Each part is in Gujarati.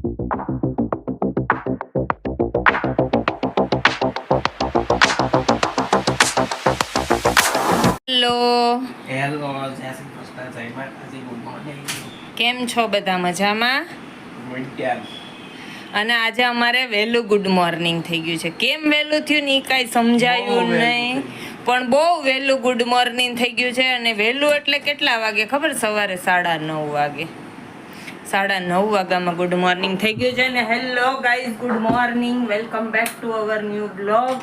હેલો. હેલો જય શ્રી કૃષ્ણ જય માતાજી ગુડ મોર્નિંગ. કેમ છો બધા મજામાં? અને આજે અમારે વહેલું ગુડ મોર્નિંગ થઈ ગયું છે. કેમ વહેલું થયું ને કાંઈ સમજાયું નહીં. પણ બહુ વહેલું ગુડ મોર્નિંગ થઈ ગયું છે અને વહેલું એટલે કેટલા વાગે ખબર? સવારે સાડા નવ વાગે. સાડા નવ વાગ્યામાં ગુડ મોર્નિંગ થઈ ગયું છે ને hello guys good morning welcome back to our new blog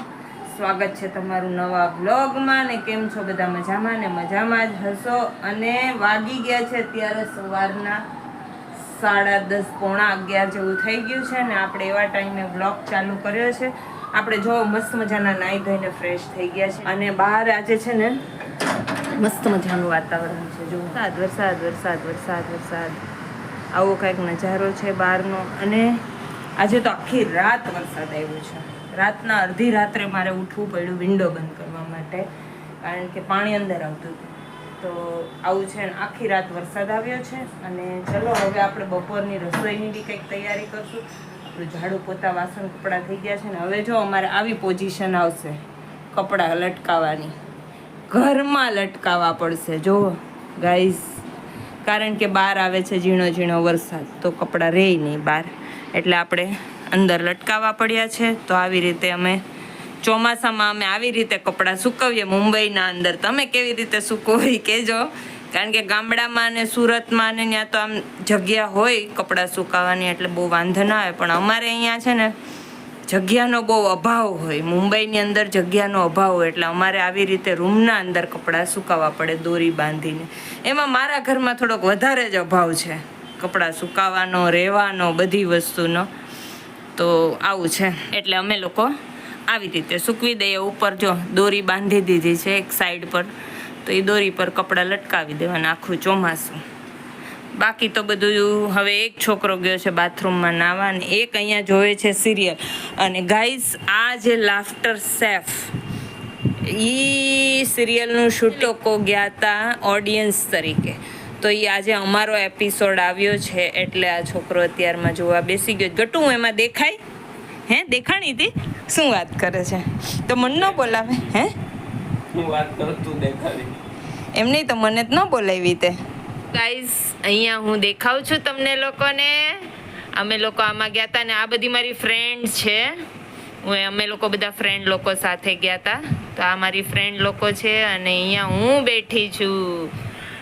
સ્વાગત છે તમારું નવા બ્લોગમાં ને કેમ છો બધા મજામાં ને મજામાં જ હશો? અને વાગી ગયા છે અત્યારે સવારના સાડા દસ પોણા અગિયાર જેવું થઈ ગયું છે ને આપણે એવા ટાઈમે બ્લોગ ચાલુ કર્યો છે. આપણે જો મસ્ત મજાના નાહી ધોઈને ફ્રેશ થઈ ગયા છે. અને બહાર આજે છે ને મસ્ત મજાનું વાતાવરણ છે. જો વરસાદ વરસાદ વરસાદ વરસાદ વરસાદ. આવો કંઈક નજારો છે બહારનો. અને આજે તો આખી રાત વરસાદ આવ્યો છે. રાતના અડધી રાત્રે મારે ઉઠવું પડ્યું વિન્ડો બંધ કરવા માટે, કારણ કે પાણી અંદર આવતું હતું. તો આવું છે આખી રાત વરસાદ આવ્યો છે. અને ચલો હવે આપણે બપોરની રસોઈની બી કંઈક તૈયારી કરશું. આપણું ઝાડુ પોતા વાસણ કપડાં થઈ ગયા છે ને હવે જો અમારે આવી પોઝિશન આવશે કપડાં લટકાવવાની. ઘરમાં લટકાવવા પડશે. જો ગાઈઝ કારણ કે બહાર આવે છે ઝીણો ઝીણો વરસાદ, તો કપડાં રહે નહીં બહાર. એટલે આપણે અંદર લટકાવવા પડ્યા છે, તો આવી રીતે અમે ચોમાસામાં અમે આવી રીતે કપડાં સુકવીએ. મુંબઈના અંદર તમે કેવી રીતે સૂકવો કહેજો. કારણ કે ગામડામાં ને સુરતમાં ને ત્યાં તો આમ જગ્યા હોય કપડાં સુકાવાની એટલે બહુ વાંધો ના આવે. પણ અમારે અહીંયા છે ને જગ્યાનો બહુ અભાવ હોય. મુંબઈની અંદર જગ્યાનો અભાવ હોય એટલે અમારે આવી રીતે રૂમના અંદર કપડાં સુકાવવા પડે દોરી બાંધીને. એમાં મારા ઘરમાં થોડોક વધારે જ અભાવ છે. કપડાં સુકાવાનો, રહેવાનો, બધી વસ્તુનો. તો આવું છે. એટલે અમે લોકો આવી રીતે સૂકવી દઈએ. ઉપર જો દોરી બાંધી દીધી છે એક સાઈડ પર. તો એ દોરી પર કપડાં લટકાવી દેવાના આખું ચોમાસું. બાકી તો બધું હવે એક છોકરો ગયો છે બાથરૂમમાં અને એક અહીંયા જોવે છે સિરિયલ. અને ગાઈસ આ જે લાફ્ટર સેફ ઈ સિરિયલનું શૂટકો ગયા હતા ઓડિયન્સ તરીકે. તો એ આજે અમારો એપિસોડ આવ્યો છે એટલે આ છોકરો અત્યારમાં જોવા બેસી ગયો. ગટું એમાં દેખાય? હે દેખાણી હતી? શું વાત કરે છે? તો મન ન બોલાવે હે? હું વાત કરું તું દેખાડી. એમ નહીં તો મને જ ન બોલાવી તે. ગાઈઝ અહીંયા હું દેખાઉં છું તમને લોકોને. અમે લોકો આમાં ગયા હતા ને આ બધી મારી ફ્રેન્ડ છે. હું અમે લોકો બધા ફ્રેન્ડ લોકો સાથે ગયા હતા તો આ મારી ફ્રેન્ડ લોકો છે અને અહીંયા હું બેઠી છું.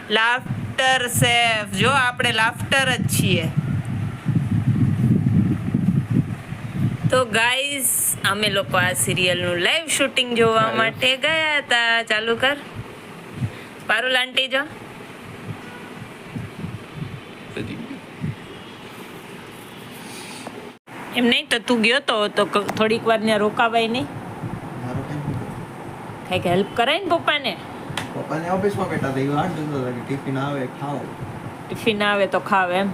લાફ્ટર સેફ જો આપણે લાફ્ટર જ છીએ. તો ગાઈઝ અમે લોકો આ સિરિયલનું લાઈવ શૂટિંગ જોવા માટે ગયા હતા ચાલુ કર. પારુલ આંટી જો. એમ નહીં તો તું ગયો તો તો થોડીક વાર ત્યાં રોકાવાય નહીં. કંઈક હેલ્પ કરાય ને પપ્પાને? પપ્પાને ઓફિસમાં બેઠા હતા એ વાટ જોતા હતા કે ટિફિન આવે ખાવ ટિફિન આવે તો ખાવ એમ.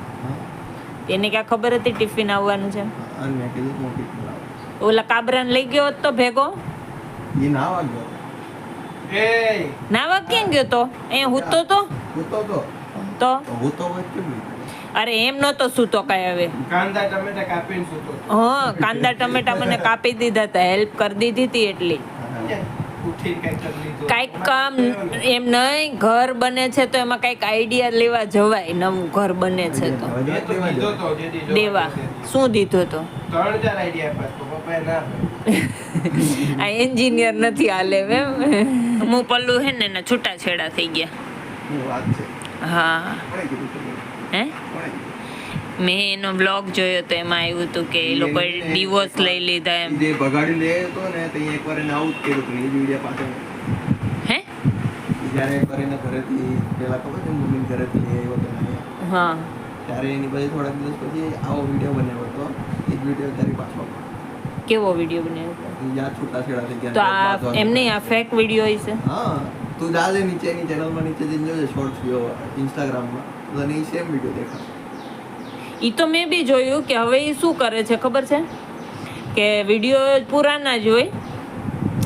એને ક્યાં ખબર હતી ટિફિન આવવાનું છે અને મેં કીધું હું ટિફિન લાવું. ઓલા કાબરાને લઈ ગયો હોત તો ભેગો? એ ના વાગ્યો એ! નાવા કેમ ગયો તો? અહીંયા હુતો તો? હું તો. તો? હુતો હોય કેમ અરે એમ નહોતો સૂતો કાંઈ હવે. કાંદા ટમેટા કાપીને સૂતો હા કાંદા ટમેટા મને કાપી દીધા હતા. હેલ્પ કરી દીધી હતી એટલી. કંઈક કામ એમ નહીં ઘર બને છે તો એમાં કાંઈક આઈડિયા લેવા જવાય. નવું ઘર બને છે તો. દેવા શું દીધો તો. આ એન્જિનિયર નથી હાલે એમ. હું પલ્લું હે ને એના છૂટાછેડા થઈ ગયા. શું વાત છે? હા? હે? મેં એનો બ્લોગ જોયો તો એમાં આવ્યું હતું કે એ લોકોએ ડિવોર્સ લઈ લીધા એમ. જે બગાડી લે તો ને તો એકવાર એને જ કર્યું હતું એ વીડિયો પાછળ હે? જ્યારે એકવાર એને ઘરેથી પેલા ખબર છે મમ્મી ઘરેથી લઈ આવ્યો હતો હા. ત્યારે એની પછી થોડાક દિવસ પછી આવો વીડિયો બનાવ્યો હતો. એ વિડિયો ત્યારે પાછો કેવો વીડિયો બનાવ્યો હતો? યાર છૂટા છેડા થઈ ગયા તો આ એમને આ ફેક વીડિયો હશે? હા. તું જાજે નીચેની ચેનલમાં નીચે જઈને જોજે શોર્ટ્સ વિડિયો ઇન્સ્ટાગ્રામમાં એ સેમ વીડિયો દેખાશે એ તો મેં બી જોયું કે હવે એ શું કરે છે ખબર છે? કે વીડિયો પુરાના જ હોય.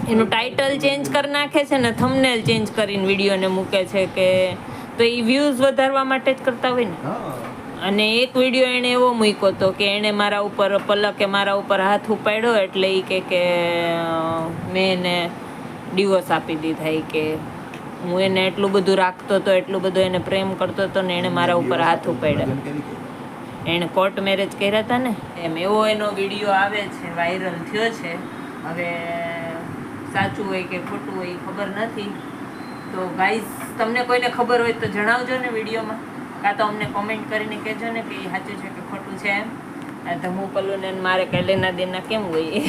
એનું ટાઇટલ ચેન્જ કરી નાખે છે ને થંબનેલ ચેન્જ કરીને વિડીયોને મૂકે છે કે તો એ વ્યૂઝ વધારવા માટે જ કરતા હોય ને. અને એક વીડિયો એણે એવો મૂક્યો હતો કે એણે મારા ઉપર પલકે મારા ઉપર હાથ ઉપાડ્યો એટલે એ કે કે મેં એને ડિવોર્સ આપી દીધા એ કે હું એને એટલું બધું રાખતો હતો એટલું બધું એને પ્રેમ કરતો હતો ને એણે મારા ઉપર હાથ ઉપાડ્યા. એણે કોર્ટ મેરેજ કર્યા હતા ને? એમ, એવો એનો વીડિયો આવે છે વાયરલ થયો છે. હવે સાચું હોય કે ખોટું હોય ખબર નથી. તો ગાઈઝ તમને કોઈને ખબર હોય તો જણાવજો ને વિડીયોમાં. કાં તો અમને કોમેન્ટ કરીને કહેજો ને કે એ સાચું છે કે ખોટું છે એમ. આ તો હું પલ્લું ને મારે કાંઈ લેના દેના કેમ હોય?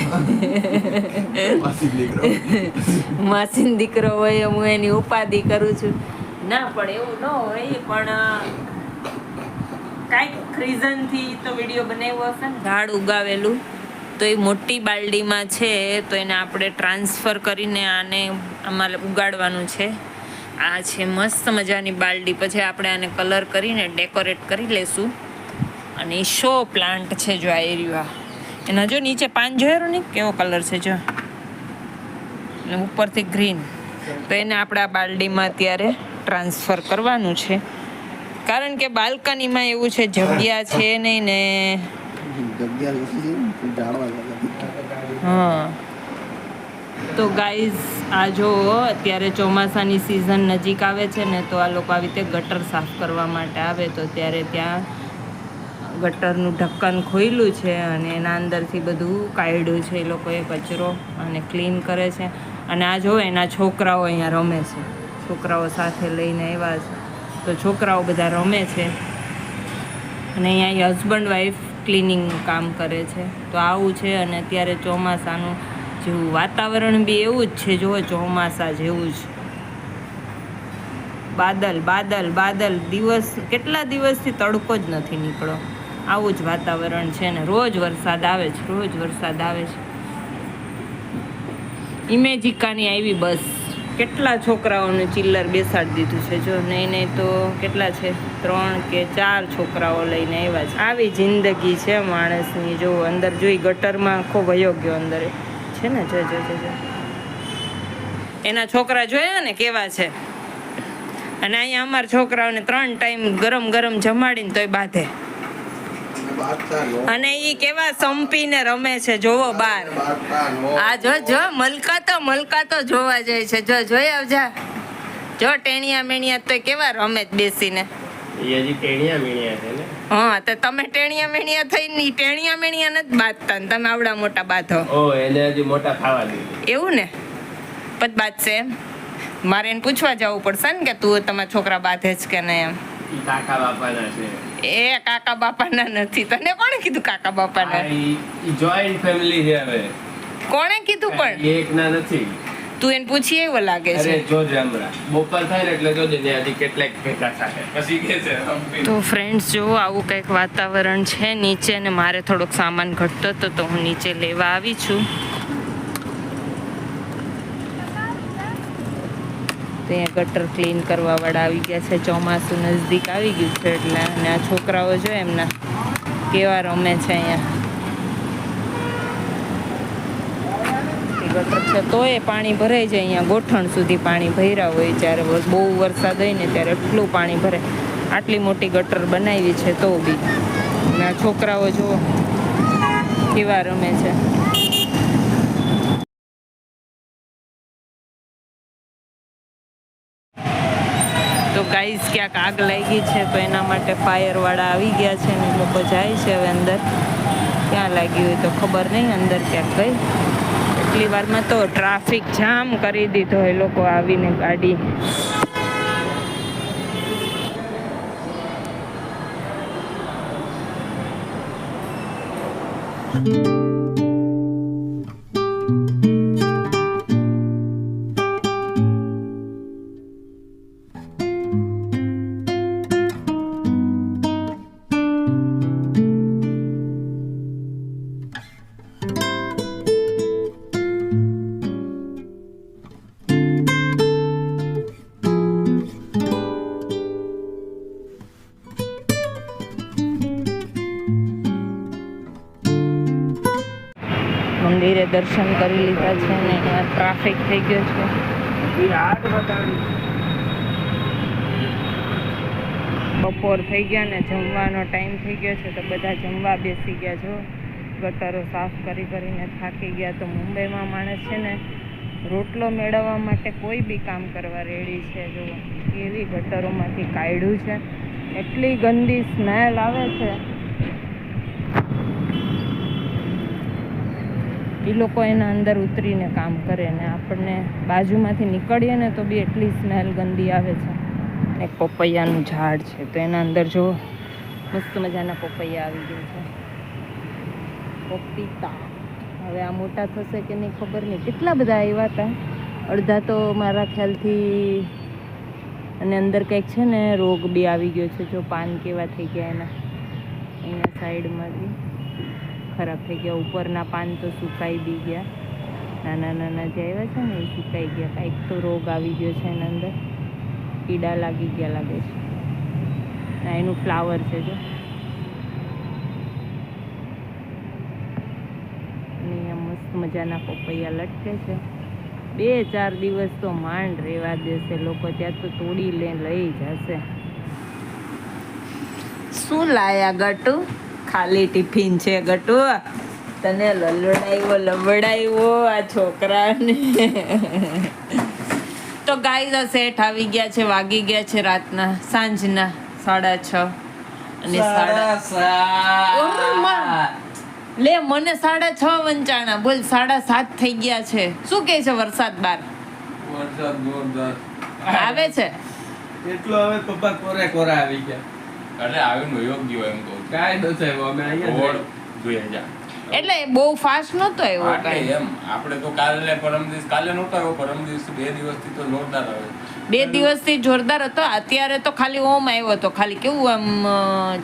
માસી માસીન દીકરો હોય હું એની ઉપાધિ કરું છું. ના પણ એવું ન હોય પણ કાંઈક રીઝનથી તો વીડિયો બનાવ્યો હશે ને. ઝાડ ઉગાવેલું. તો એ મોટી બાલડીમાં છે તો એને આપણે ટ્રાન્સફર કરીને આને અમારે ઉગાડવાનું છે. આ છે મસ્ત મજાની બાલડી. પછી આપણે આને કલર કરીને ડેકોરેટ કરી લેશું. અને એ શો પ્લાન્ટ છે જો આ એરિયા એના જો નીચે પાન જોયેલું ને કેવો કલર છે જો? અને ઉપરથી ગ્રીન. તો એને આપણે આ બાલડીમાં અત્યારે ટ્રાન્સફર કરવાનું છે. કારણ કે બાલ્કનીમાં એવું છે જગ્યા છે નહીં ને. હા. તો ગાઈઝ આ જો અત્યારે ચોમાસાની સિઝન નજીક આવે છે ને તો આ લોકો આવી રીતે ગટર સાફ કરવા માટે આવે. તો ત્યારે ત્યાં ગટરનું ઢક્કન ખોયલું છે અને એના અંદરથી બધું કાઢ્યું છે, એ લોકોએ કચરો અને ક્લીન કરે છે. અને આ જો એના છોકરાઓ અહીંયા રમે છે. છોકરાઓ સાથે લઈને આવ્યા છે. તો છોકરાઓ બધા રમે છે. અને અહીંયા હસબન્ડ વાઈફ ક્લિનિંગનું કામ કરે છે. તો આવું છે અને અત્યારે ચોમાસાનું જેવું વાતાવરણ બી એવું જ છે. જુઓ, ચોમાસા જેવું જ. બાદલ બાદલ બાદલ. દિવસ, કેટલા દિવસથી તડકો જ નથી નીકળો આવું જ વાતાવરણ છે ને રોજ વરસાદ આવે છે, રોજ વરસાદ આવે છે. ઇમેજિકાની આવી બસ. કેટલા છોકરાઓને ચિલ્લર બેસાડી દીધું છે? જો નહીં નહીં તો કેટલા છે? ત્રણ કે ચાર છોકરાઓ લઈને આવ્યા છે. આવી જિંદગી છે માણસની. જો અંદર જોઈ ગટરમાં આખો વયો ગયો અંદર. છે ને? જો જો જો. એના છોકરા જોયા ને કેવા છે? અને અહીંયા અમારા છોકરાઓને ત્રણ ટાઈમ ગરમ ગરમ જમાડીને તોય બાંધે. અને ઈ કેવા સંપીને રમે છે જોવો બાર. આ જો જો મલકાતો મલકાતો જોવા જાય છે. જો જોઈ આવજા. જો ટેણિયા મેણિયા તો કેવા રમે જ બેસીને. છે હા તો તમે ટેણિયા મેણિયા થઈને ટેણિયા મેણિયા નથી બાંધતા ને તમે આવડા મોટા બાંધો. એને હજી મોટા થવા એવું ને? પત બાંધશે એમ? મારે એને પૂછવા જવું પડશે ને કે તું તમારા છોકરા બાંધે જ કે નહીં એમ? કાકા બાપાના છે. એ કાકા બાપાના નથી. તને કોણે કીધું કાકા બાપાના? જોઈન્ટ ફેમિલી છે હવે. કોણે કીધું પણ? એક ના નથી. તું એને પૂછી એવો લાગે અરે છે જોજે હમણાં. બપોર થાય એટલે જો જે હજી કેટલાક ભેગા થાય. પછી કે છે તો ફ્રેન્ડ્સ જો આવું કંઈક વાતાવરણ છે નીચે ને મારે થોડોક સામાન ઘટતો હતો તો હું નીચે લેવા આવી છું. અહીંયા ગટર ક્લીન કરવાવાળા આવી ગયા છે, ચોમાસું નજદીક આવી ગયું છે એટલે અને આ છોકરાઓ જો એમના કેવા રમે છે અહીંયા. ગટર છે, તોય પાણી ભરાઈ જાય અહીંયા. ગોઠણ સુધી પાણી ભર્યા હોય જ્યારે બહુ વરસાદ હોય ને ત્યારે એટલું પાણી ભરે. આટલી મોટી ગટર બનાવી છે તો બી. અને છોકરાઓ જો કેવા રમે છે. ગાઈઝ ક્યાંક આગ લાગી છે તો એના માટે ફાયરવાળા આવી ગયા છે ને લોકો જાય છે હવે અંદર. ક્યાં લાગી હોય તો ખબર નહીં અંદર ક્યાંક ગઈ. એટલી વારમાં તો ટ્રાફિક જામ કરી દીધો એ લોકો આવીને ગાડી. દર્શન કરી લીધા છે ને અહીંયા ટ્રાફિક થઈ ગયો છે. બપોર થઈ ગયા ને જમવાનો ટાઈમ થઈ ગયો છે તો બધા જમવા બેસી ગયા છો. ગટરો સાફ કરી કરીને થાકી ગયા તો મુંબઈમાં માણસ છે ને રોટલો મેળવવા માટે કોઈ બી કામ કરવા રેડી છે. જો કેવી ગટરોમાંથી કાઢ્યું છે. એટલી ગંદી સ્મેલ આવે છે. એ લોકો એના અંદર ઉતરીને કામ કરે ને આપણને બાજુમાંથી નીકળીએ ને તો બી એટલી સ્મેલ ગંદી આવે છે. એક પપૈયાનું ઝાડ છે, તો એના અંદર જો મસ્ત મજાના પપૈયા આવી ગયા છે. પપીતા. હવે આ મોટા થશે કે નહીં ખબર નહીં. કેટલા બધા આવ્યા હતા? અડધા તો મારા ખ્યાલથી અને અંદર કંઈક છે ને, રોગ બી આવી ગયો છે, જો પાન કેવા થઈ ગયા એના. અહીંયા સાઈડમાંથી ખરાબ થઈ ગયા. ઉપરના પાન તો સુકાઈ બી ગયા. નાના નાના જે આવ્યા છે ને, એ સુકાઈ ગયા. કાંઈક તો રોગ આવી ગયો છે એના અંદર. કીડા લાગી ગયા લાગે છે. એનું ફ્લાવર છે જો. મસ્ત મજાના પપૈયા લટકે છે. બે ચાર દિવસ તો માંડ રહેવા દેશે. લોકો ત્યાં તો તોડી લે, લઈ જશે. શું લાયા ગટુ? ખાલી ટિફિન છે ગટુ. તને લલડાવ્યો લબડાવ્યો આ છોકરાને. તો ગાય શેઠ આવી ગયા છે વાગી ગયા છે રાતના સાંજના સાડા છ. અને સાડા લે મને સાડા છ વંચાણા. બોલ સાડા સાત થઈ ગયા છે. શું કે છે વરસાદ બાર? વરસાદ જોરદાર. આવે છે? એટલો હવે પપ્પા કોરે કોરા આવી ગયા. એટલે આવીને યોગ્ય હોય એમ કહું કાંઈ નથી આવ્યો અમે અહીંયા જોઈએ જા એટલે બહુ ફાસ્ટ નતો આવ્યો કાઈ? એમ. આપણે તો કાલે પરમ દિવસ કાલે નહોતો આવ્યો પરમ દિવસ બે દિવસથી તો જોરદાર આવે બે દિવસથી જોરદાર હતો. અત્યારે તો ખાલી ઓમ આવ્યો હતો. ખાલી કેવું આમ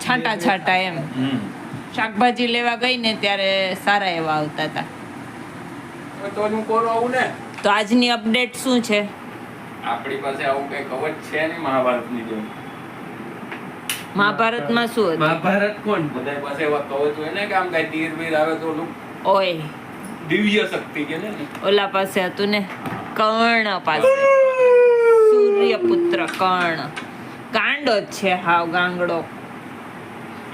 છાંટા છાંટા એમ. શાકભાજી લેવા ગઈ ને ત્યારે સારા એવા આવતા હતા. તો હું કોરો આવું ને? તો આજની અપડેટ શું છે? આપણી પાસે આવું કઈ કવચ છે ને મહાભારતની જેમ. મહાભારતમાં શું હતું? મહાભારત કોણ? બધા પાસે એવા કવચ હોય ને કે આમ કઈ તીર બીર આવે તો ઓય. દિવ્ય શક્તિ કે ને ઓલા પાસે હતું ને કર્ણ પાસે. સૂર્યપુત્ર કર્ણ. કાંડો જ છે હાવ ગાંગડો.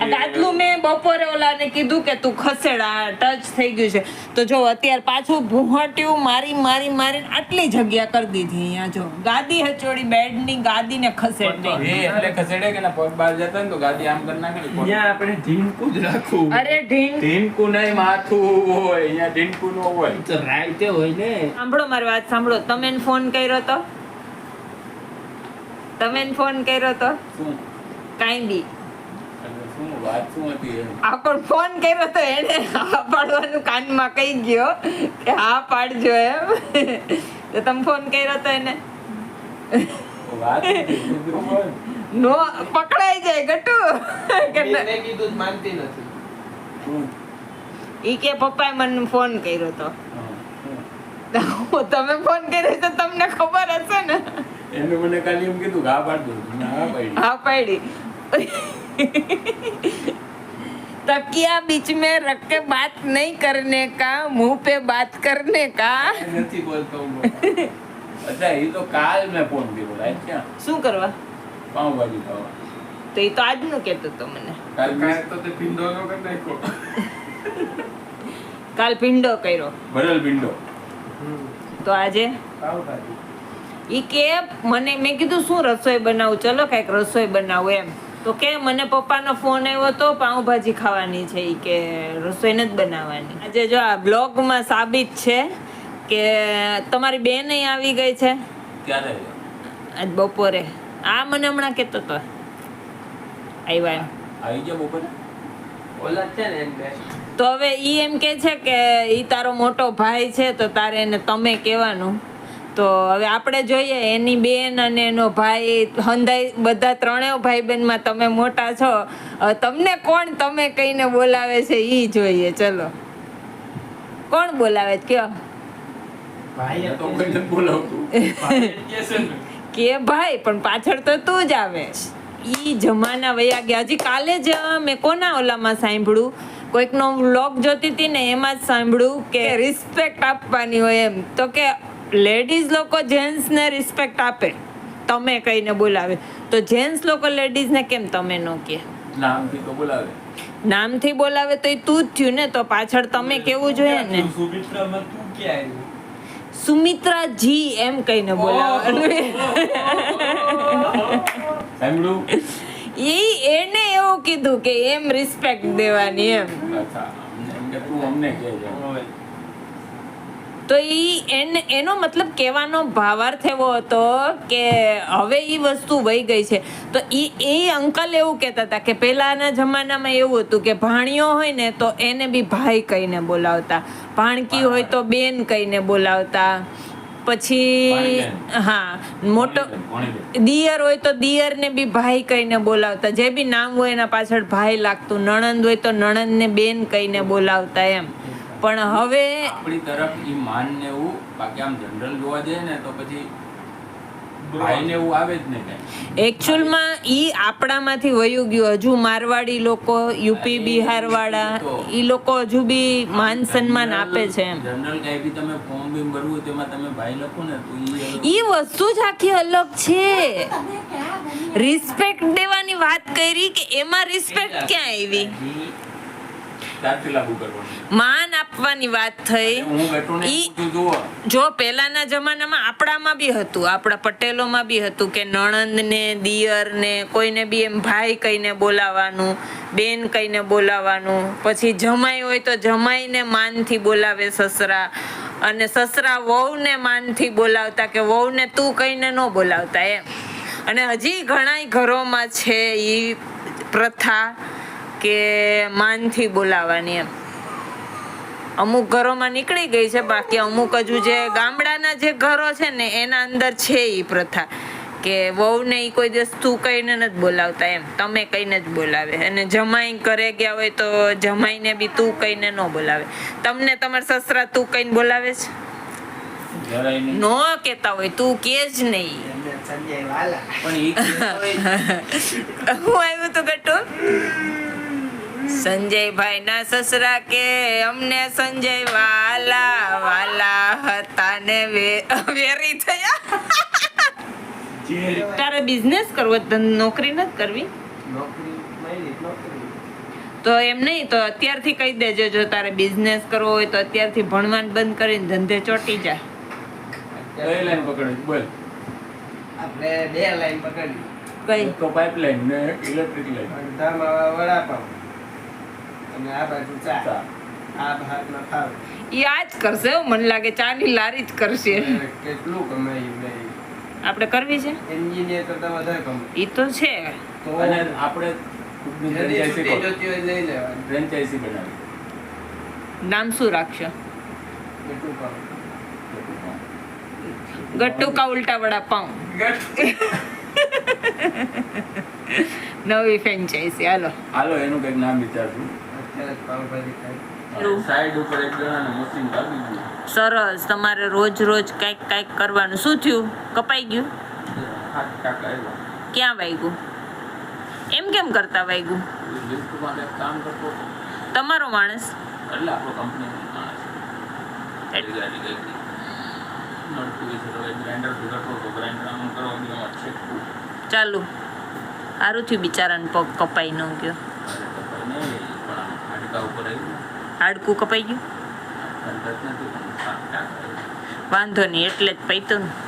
આ ગાદલું મેં બપોરે ઓલાને કીધું કે તું ખસેડા ટચ થઈ ગયું છે. તો જો અત્યારે પાછું ભૂહટ્યું મારી મારી મારી આટલી જગ્યા કરી દીધી અહીંયા જો. ગાદી હચોડી બેડની ગાદીને ખસેડી. એ એટલે ખસેડે કે ના પગ બહાર જતા ને તો ગાદી આમ કરી નાખે અહીંયા આપણે ઢીંકુ જ રાખવું અરે ઢીંક. ઢીંકુ નહીં માથું હોય. અહીંયા ઢીંકુ નો હોય. તો રાઈતે હોય ને. સાંભળો મારી વાત સાંભળો. તમે ફોન કર્યો તો? તમે ફોન કર્યો તો? કાઈ બી. આ પણ ફોન કર્યો તો એને હા પાડવાનું કાનમાં કહી ગયો કે હા પાડજો એમ. તો તમે ફોન કર્યો તો એને? નો પકડાઈ જાય ગટુ. કે કીધું માનતી નથી. ઈ કે પપ્પાએ મને ફોન કર્યો તો. તમે ફોન કર્યો તો તમને ખબર હશે ને. એને મને ખાલી એમ કીધું હા પાડી હા પાડી. હા પાડી. तकिया बीच में रख के बात नहीं करने का मुंह पे बात करने का નથી બોલતો હું અચ્છા એ તો કાલ મેં ફોન કર્યો રાઈટ ક્યાં શું કરવા પાઉંભાજી ખાવા તો એ તો આજનું કહેતો તો મને કાલ મેં તો તે પિંડો નો કરી નાખ્યો કાલ ભીંડો કર્યો ભરેલ ભીંડો તો આજે પાવભાજી ઈ કે મને મેં કીધું શું રસોઈ બનાવું ચલો કંઈક રસોઈ બનાવું એમ તો કે મને પપ્પાનો ફોન આવ્યો તો પાઉંભાજી ખાવાની છે એ કે રસોઈ નથી બનાવવાની. આજે જો આ બ્લોગમાં સાબિત છે કે તમારી બેન અહીં આવી ગઈ છે? આજ બપોરે. આ મને હમણાં કહેતો તો. આવ્યા એમ. આવી ગયા બપોરે? ઓલા છે ને એટલે તો હવે ઈ એમ કે છે કે ઈ તારો મોટો ભાઈ છે તો તારે એને તમે કહેવાનું. તો હવે આપણે જોઈએ એની બેન અને એનો ભાઈ હંધાઈ બધા ત્રણેય ભાઈ બહેનમાં તમે મોટા છો. તમને કોણ તમે કહીને બોલાવે છે એ જોઈએ ચલો. કોણ બોલાવે છે? કયો? કે ભાઈ પણ પાછળ તો તું જ આવે. ઈ જમાના વયા ગયા. હજી કાલે જ મેં કોના ઓલામાં સાંભળ્યું? કોઈકનો વ્લોગ જોતી હતી ને એમાં જ સાંભળ્યું કે રિસ્પેક્ટ આપવાની હોય એમ. તો કે લેડીઝ લોકો જેન્ટ્સને રિસ્પેક્ટ આપે. તમે કહીને બોલાવે. તો જેન્ટ્સ લોકો લેડીઝને કેમ તમે ન કહે? નામથી તો બોલાવે. નામથી બોલાવે તો એ તું જ થયું ને તો પાછળ તમે કેવું જોઈએ ને? સુમિત્રામાં તું ક્યાં આવ્યું સુમિત્રાજી એમ કહીને બોલાવે એ એને એવું કીધું કે એમ રિસ્પેક્ટ દેવાની એમ. અમને કે તું એ એન એનો મતલબ કહેવાનો ભાવાર્થ એવો હતો કે હવે એ વસ્તુ વહી ગઈ છે. તો એ એ અંકલ એવું કહેતા હતા કે પહેલાના જમાનામાં એવું હતું કે ભાણિયો હોય ને તો એને બી ભાઈ કહીને બોલાવતા. ભાણકી હોય તો બેન કહીને બોલાવતા. પછી હા મોટો દિયર હોય તો દિયરને બી ભાઈ કહીને બોલાવતા. જે બી નામ હોય એના પાછળ ભાઈ લાગતું. નણંદ હોય તો નણંદને બેન કહીને બોલાવતા એમ. પણ હવે આપણી તરફ ઈ માન ને એવું બાકી આમ જનરલ જોવા જઈએ ને તો પછી એકચ્યુઅલમાં ઈ આપણામાંથી વયું ગયું. હજુ મારવાડી લોકો યુપી બિહાર વાળા ઈ લોકો હજુ બી માન સન્માન આપે છે એમ. જનરલ કઈ બી તમે ફોર્મ બીમ ભરવું તેમાં તમે ભાઈ લખો ને તો ઈ વસ્તુ જ આખી અલગ છે. રિસ્પેક્ટ દેવાની વાત કરી કે એમાં રિસ્પેક્ટ ક્યાં આવી? ઈ લાગુ કરવાનું. માન આપવાની વાત થઈ. હું બેઠું ને ઈ- જુઓ. જો પહેલાના જમાનામાં આપણામાં બી હતું આપણા પટેલોમાં બી હતું કે નણંદને દિયરને કોઈને બી એમ ભાઈ કહીને બોલાવાનું બેન કહીને બોલાવાનું પછી જમાઈ હોય તો જમાઈને માનથી બોલાવે સસરા. અને સસરા વહુને માનથી બોલાવતા કે વહુને તું કહીને ન બોલાવતા એમ. અને હજી ઘણા ઘરોમાં છે એ પ્રથા. કે માનથી બોલાવવાની એમ. અમુક ઘરોમાં નીકળી ગઈ છે બાકી અમુક હજુ જે ગામડાના જે ઘરો છે ને એના અંદર છે એ પ્રથા. કે વહુને એ કોઈ દિવસ તું કહીને નથી બોલાવતા એમ. તમે કહીને જ બોલાવે. અને જમાઈ કરે ગયા હોય તો જમાઈને બી તું કહીને ન બોલાવે. તમને તમારા સસરા તું કહીને બોલાવે છે? ન કેતા હોય તું કે જ નહીં. હું આવ્યું તું ગટુ સંજયભાઈ ના સસરા કે અમને સંજય વાલા વાલા હતા ને વે- વેરી થયા. તારે બિઝનેસ કરવો નોકરી નથી કરવી? તો એમ નહીં તો અત્યારથી કહી દેજો જો તારે બિઝનેસ કરવો હોય તો અત્યારથી ભણવાનું બંધ કરીને ધંધે ચોટી જા. કઈ લાઈન પકડી બોલ. આપણે બે લાઈન પકડી કઈ? તો પાઇપલાઈન ને ઇલેક્ટ્રિક લાઈન વડાપાવ અને આ બાજુ ચા ચા. આ ભાતમાં ખાવ ઈ કરશે મને લાગે ચાની લારી જ કરશે. કેટલું કમાયું આપણે કરવી છે? એન્જિનિયર કરતા વધારે કમાય એ તો છે. તો અને આપણે ફ્રેન્ચાઇઝી બનાવી. નામ શું રાખશો? ગટ્ટુ કા ઉલ્ટા વડા પાઉં? નવી ફ્રેન્ચાઇઝી હાલો. હાલો એનું કંઈક નામ વિચારશું. સરસ તમારે રોજ રોજ કાંઈક કાંઈક કરવાનું. શું થયું? કપાઈ ગયું? ક્યાં વાગ્યું? એમ કેમ કરતા વાગ્યું. તમારો માણસ? ચાલુ સારું થયું બિચારાને પગ કપાઈ ન ગયો અરે તો ભાઈ નહીં પણ આમ હાડકા ઉપર આવ્યું હાડકું કપાઈ ગયું. વાંધો નહીં એટલે જ પૈતું ને